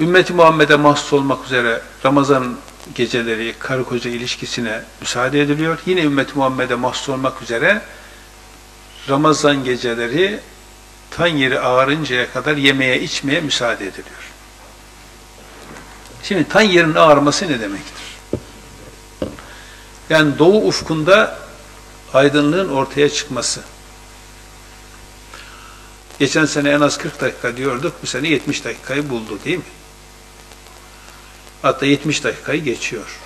Ümmeti Muhammed'e mahsus olmak üzere Ramazan geceleri karı koca ilişkisine müsaade ediliyor. Yine ümmeti Muhammed'e mahsus olmak üzere Ramazan geceleri tan yeri ağarıncaya kadar yemeye içmeye müsaade ediliyor. Şimdi tan yerin ağarması ne demektir? Yani doğu ufkunda aydınlığın ortaya çıkması. Geçen sene en az 40 dakika diyorduk, bu sene 70 dakikayı buldu değil mi? Hatta 70 dakikayı geçiyor.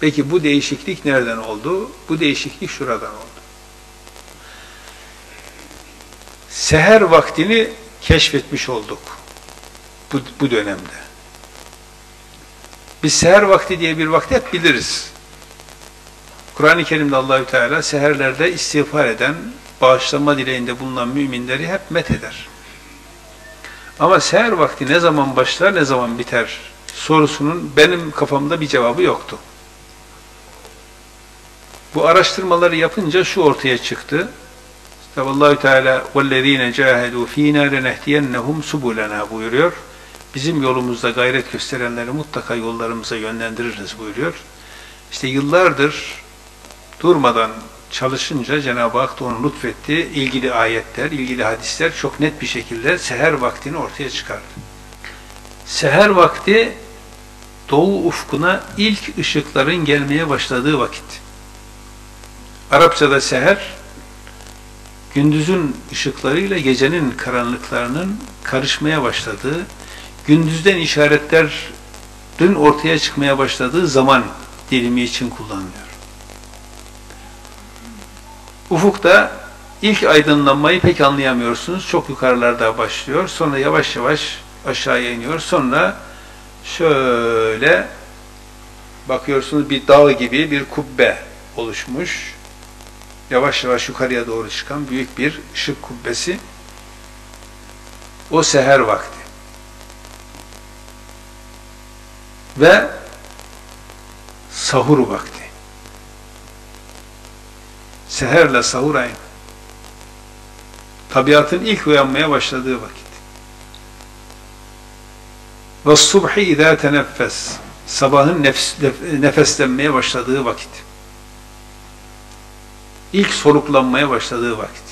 Peki bu değişiklik nereden oldu? Bu değişiklik şuradan oldu. Seher vaktini keşfetmiş olduk bu, bu dönemde. Biz seher vakti diye bir vakti hep biliriz. Kur'an-ı Kerim'de Allahü Teala seherlerde istiğfar eden, bağışlanma dileğinde bulunan müminleri hep met eder. Ama seher vakti ne zaman başlar, ne zaman biter sorusunun benim kafamda bir cevabı yoktu. Bu araştırmaları yapınca şu ortaya çıktı. Allahü Teala "Vellezîne cahedû fînâ lenehdiyennehum subulena" buyuruyor. Bizim yolumuzda gayret gösterenleri mutlaka yollarımıza yönlendiririz buyuruyor. İşte yıllardır durmadan çalışınca Cenab-ı Hak da onu lütfetti. İlgili ayetler, ilgili hadisler çok net bir şekilde seher vaktini ortaya çıkardı. Seher vakti doğu ufkuna ilk ışıkların gelmeye başladığı vakit. Arapçada seher, gündüzün ışıklarıyla gecenin karanlıklarının karışmaya başladığı, gündüzden işaretlerin ortaya çıkmaya başladığı zaman dilimi için kullanılıyor. Ufukta ilk aydınlanmayı pek anlayamıyorsunuz. Çok yukarılarda başlıyor. Sonra yavaş yavaş aşağıya iniyor. Sonra şöyle bakıyorsunuz bir dağ gibi bir kubbe oluşmuş. Yavaş yavaş yukarıya doğru çıkan büyük bir ışık kubbesi. O seher vakti. Ve sahur vakti. Seherle sahur aynı. Tabiatın ilk uyanmaya başladığı vakit. Ve subhi izâ teneffes. Sabahın nefs, nefeslenmeye başladığı vakit. İlk soluklanmaya başladığı vakit.